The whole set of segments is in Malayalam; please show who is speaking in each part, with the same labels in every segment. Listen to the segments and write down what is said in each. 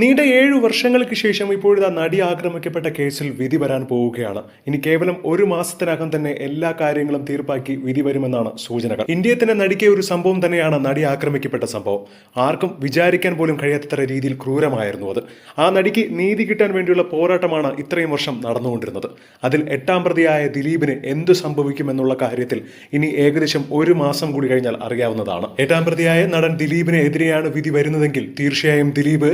Speaker 1: നീണ്ട ഏഴു വർഷങ്ങൾക്ക് ശേഷം ഇപ്പോഴത്തെ നടി ആക്രമിക്കപ്പെട്ട കേസിൽ വിധി വരാൻ പോവുകയാണ്. ഇനി കേവലം ഒരു മാസത്തിനകം തന്നെ എല്ലാ കാര്യങ്ങളും തീർപ്പാക്കി വിധി വരുമെന്നാണ് സൂചനകൾ. ഇന്ത്യയെ തന്നെ നടിക്കിയ ഒരു സംഭവം തന്നെയാണ് നടി ആക്രമിക്കപ്പെട്ട സംഭവം. ആർക്കും വിചാരിക്കാൻ പോലും കഴിയാത്തത്ര രീതിയിൽ ക്രൂരമായിരുന്നു അത്. ആ നടിക്ക് നീതി കിട്ടാൻ വേണ്ടിയുള്ള പോരാട്ടമാണ് ഇത്രയും വർഷം നടന്നുകൊണ്ടിരുന്നത്. അതിൽ എട്ടാം പ്രതിയായ ദിലീപിന് എന്തു സംഭവിക്കുമെന്നുള്ള കാര്യത്തിൽ ഇനി ഏകദേശം ഒരു മാസം കൂടി കഴിഞ്ഞാൽ അറിയാവുന്നതാണ്. എട്ടാം പ്രതിയായ നടൻ ദിലീപിനെതിരെയാണ് വിധി വരുന്നതെങ്കിൽ തീർച്ചയായും ദിലീപ്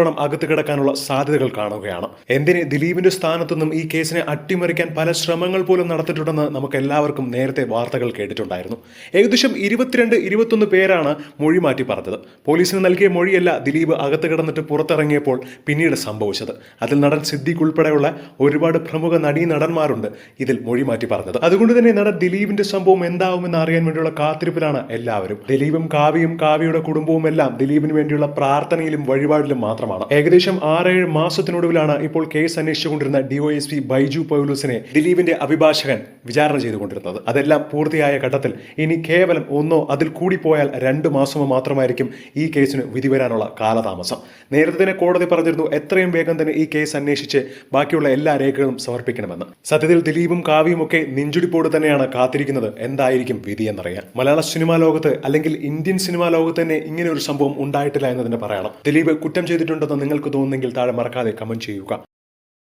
Speaker 1: വർഷങ്ങളോളം അകത്ത് കിടക്കാനുള്ള സാധ്യതകൾ കാണുകയാണ്. എന്തിന് ദിലീപിന്റെ സ്ഥാനത്തു നിന്നും ഈ കേസിനെ അട്ടിമറിക്കാൻ പല ശ്രമങ്ങൾ പോലും നടത്തിയിട്ടുണ്ടെന്ന് നമുക്ക് എല്ലാവർക്കും നേരത്തെ വാർത്തകൾ കേട്ടിട്ടുണ്ടായിരുന്നു. ഏകദേശം ഇരുപത്തിരണ്ട് ഇരുപത്തൊന്ന് പേരാണ് മൊഴി മാറ്റി പറഞ്ഞത്. പോലീസിന് നൽകിയ മൊഴിയല്ല ദിലീപ് അകത്ത് കിടന്നിട്ട് പുറത്തിറങ്ങിയപ്പോൾ പിന്നീട് സംഭവിച്ചത്. അതിൽ നടൻ സിദ്ദിഖ് ഉൾപ്പെടെയുള്ള ഒരുപാട് പ്രമുഖ നടീ നടന്മാരുണ്ട് ഇതിൽ മൊഴി മാറ്റി പറഞ്ഞത്. അതുകൊണ്ട് തന്നെ നടൻ ദിലീപിന്റെ സംഭവം എന്താവുമെന്ന് അറിയാൻ വേണ്ടിയുള്ള കാത്തിരിപ്പിലാണ് എല്ലാവരും. ദിലീപും കാവ്യയും കാവ്യയുടെ കുടുംബവും എല്ലാം ദിലീപിന് വേണ്ടിയുള്ള പ്രാർത്ഥനയിലും വഴിപാടിലും മാത്രമാണ് ഏകദേശം ആറേഴ് മാസത്തിനൊടുവിലാണ് ഇപ്പോൾ കേസ് അന്വേഷിച്ചുകൊണ്ടിരുന്ന ഡിവൈഎസ്പി ബൈജു പൗലൂസിനെ ദിലീപിന്റെ അഭിഭാഷകൻ വിചാരണ ചെയ്തുകൊണ്ടിരുന്നത്. അതെല്ലാം പൂർത്തിയായ ഘട്ടത്തിൽ ഇനി കേവലം ഒന്നോ അതിൽ കൂടി പോയാൽ രണ്ട് മാസമോ മാത്രമായിരിക്കും ഈ കേസിന് വിധി വരാനുള്ള കാലതാമസം. നേരത്തെ തന്നെ കോടതി പറഞ്ഞിരുന്നു എത്രയും വേഗം തന്നെ ഈ കേസ് അന്വേഷിച്ച് ബാക്കിയുള്ള എല്ലാ രേഖകളും സമർപ്പിക്കണമെന്ന്. സത്യത്തിൽ ദിലീപും കാവ്യയും ഒക്കെ നെഞ്ചുടിപ്പോട് തന്നെയാണ് കാത്തിരിക്കുന്നത് എന്തായിരിക്കും വിധി എന്നറിയാൻ. മലയാള സിനിമാ ലോകത്ത് അല്ലെങ്കിൽ ഇന്ത്യൻ സിനിമാ ലോകത്ത് തന്നെ ഇങ്ങനെ ഒരു സംഭവം ഉണ്ടായിട്ടില്ല എന്ന് തന്നെ പറയണം. ദിലീപ് കുറ്റം ചെയ്തിട്ടുണ്ടെന്ന് നിങ്ങൾക്ക് തോന്നുന്നെങ്കിൽ താഴെ മറക്കാതെ കമന്റ് ചെയ്യുക.